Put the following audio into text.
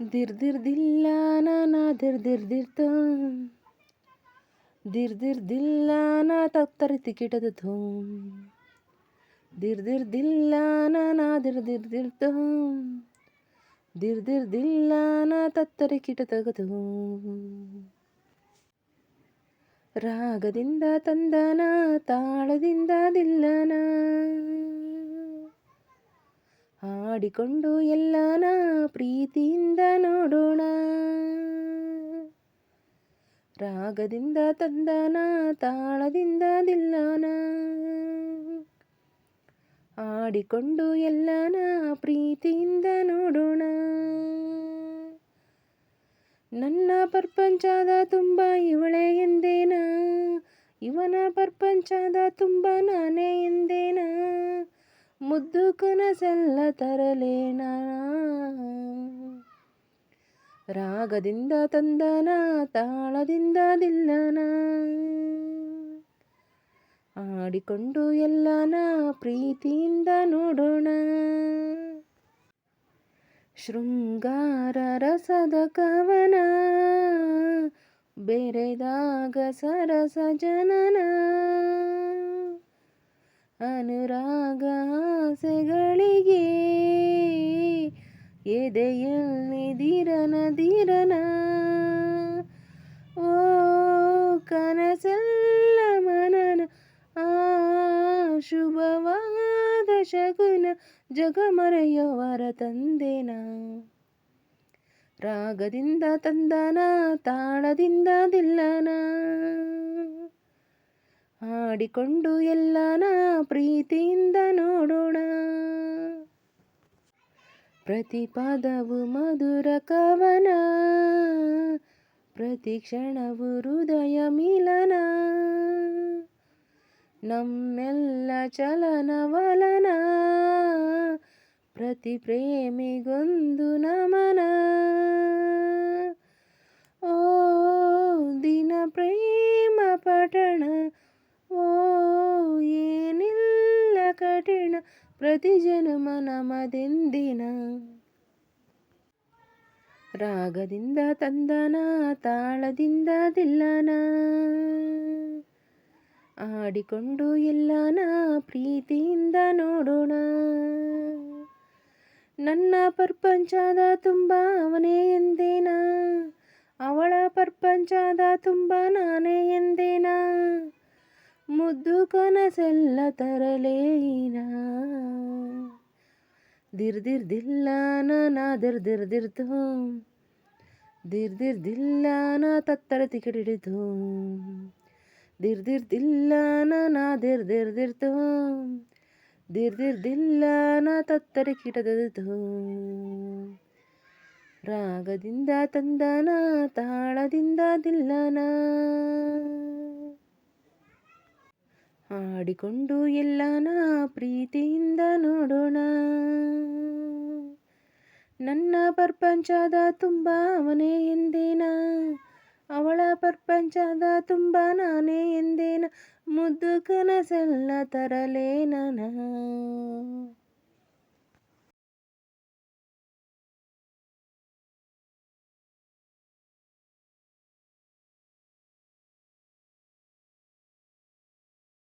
ದಿರ್ದಿರ್ದಿಲ್ಲ ನಾ ದಿರ್ದಿರ್ದಿರ್ತ ದಿರ್ದಿರ್ದಿಲ್ಲ ನಾ ತತ್ತರಿ ತಿಕಿಟದ ದಿರ್ದಿರ್ ದಿರ್ದಿರ್ದಿಲ್ಲ ನಾ ದಿರ್ದಿರ್ದಿರ್ತ ದಿರ್ದಿರ್ದಿಲ್ಲ ನಾ ತತ್ತರಿ ಕಿಟ ತಗದು ರಾಗದಿಂದ ತಂದನ, ತಾಳದಿಂದ ದಿಲ್ಲನ. ಹಾಡಿಕೊಂಡು ಎಲ್ಲನ ಪ್ರೀತಿಯಿಂದ ನೋಡೋಣ ರಾಗದಿಂದ ತಂದನ, ತಾಳದಿಂದ ದಿಲ್ಲನ ಆಡಿಕೊಂಡು ಎಲ್ಲನ ಪ್ರೀತಿಯಿಂದ ನೋಡೋಣ. ನನ್ನ ಪ್ರಪಂಚದ ತುಂಬ ಇವಳೇ ಎಂದೇನ? ಇವನ ಪ್ರಪಂಚದ ತುಂಬ ನಾನೇ ಎಂದೇನ? ಮುದ್ದು ಕನಸೆಲ್ಲ ತರಲೇನ? ರಾಗದಿಂದ ತಂದನ ತಾಳದಿಂದ ದಿಲ್ಲನ ಆಡಿಕೊಂಡು ಎಲ್ಲನ ಪ್ರೀತಿಯಿಂದ ನೋಡೋಣ. ಶೃಂಗಾರ ರಸದ ಕವನ, ಬೆರೆದಾಗ ಸರಸ ಜನನ. ಅನುರಾಗ ಆಸೆಗಳಿಗೆ ಎದೆಯಲ್ಲಿ ದಿರನ ಧೀರನ ಓ ಕನಸಲ್ಲ ಮನನ ಆ ಶುಭವಾದ ಶಗುನ ಜಗಮರೆಯವರ ತಂದೆನ ರಾಗದಿಂದ ತಂದನ ತಾಳದಿಂದ ದಿಲ್ಲನ ಆಡಿಕೊಂಡು ಎಲ್ಲನ ಪ್ರೀತಿಯಿಂದ ನೋಡೋಣ ప్రతి పదవు మధుర కవన ప్రతి క్షణవు హృదయ మిలన నమ్మెల్ల చలన వలన ప్రతి ప్రేమి గొందు నమనా. ಪ್ರತಿ ಜನ್ಮ ನಮದೆಂದಿನ? ರಾಗದಿಂದ ತಂದನ, ತಾಳದಿಂದ ದಿಲ್ಲನ ಆಡಿಕೊಂಡು ಎಲ್ಲನ ಪ್ರೀತಿಯಿಂದ ನೋಡೋಣ. ನನ್ನ ಪ್ರಪಂಚದ ತುಂಬ ಅವನೇ ಎಂದೇನ? ಅವಳ ಪ್ರಪಂಚದ ತುಂಬ ನಾನೇ ಎಂದೇನ? ಮುದ್ದು ಕನಸೆಲ್ಲ ತರಲೇನ ದಿರ್ದಿರ್ದಿಲ್ಲ ನಾ ದಿರ್ದಿರ್ದಿರ್ತು ದಿರ್ದಿರ್ದಿಲ್ಲ ನಾ ತತ್ತರ ತಿಕಿಡಿಡಿತು ದಿರ್ದಿರ್ದಿಲ್ಲ ನಾ ದಿರ್ದಿರ್ದಿರ್ತು ದಿರ್ದಿರ್ದಿಲ್ಲ ನಾ ತತ್ತರಿ ಕಿಟದಿತು ರಾಗದಿಂದ ತಂದನ ತಾಳದಿಂದ ದಿಲ್ಲನ ಆಡಿಕೊಂಡು ಎಲ್ಲನ ಪ್ರೀತಿಯಿಂದ ನೋಡೋಣ. ನನ್ನ ಪ್ರಪಂಚದ ತುಂಬ ಅವನೇ ಎಂದೇನ? ಅವಳ ಪ್ರಪಂಚದ ತುಂಬ ನಾನೇ ಎಂದೇನ? ಮುದ್ದು ಕನಸೆಲ್ಲ ತರಲೇನ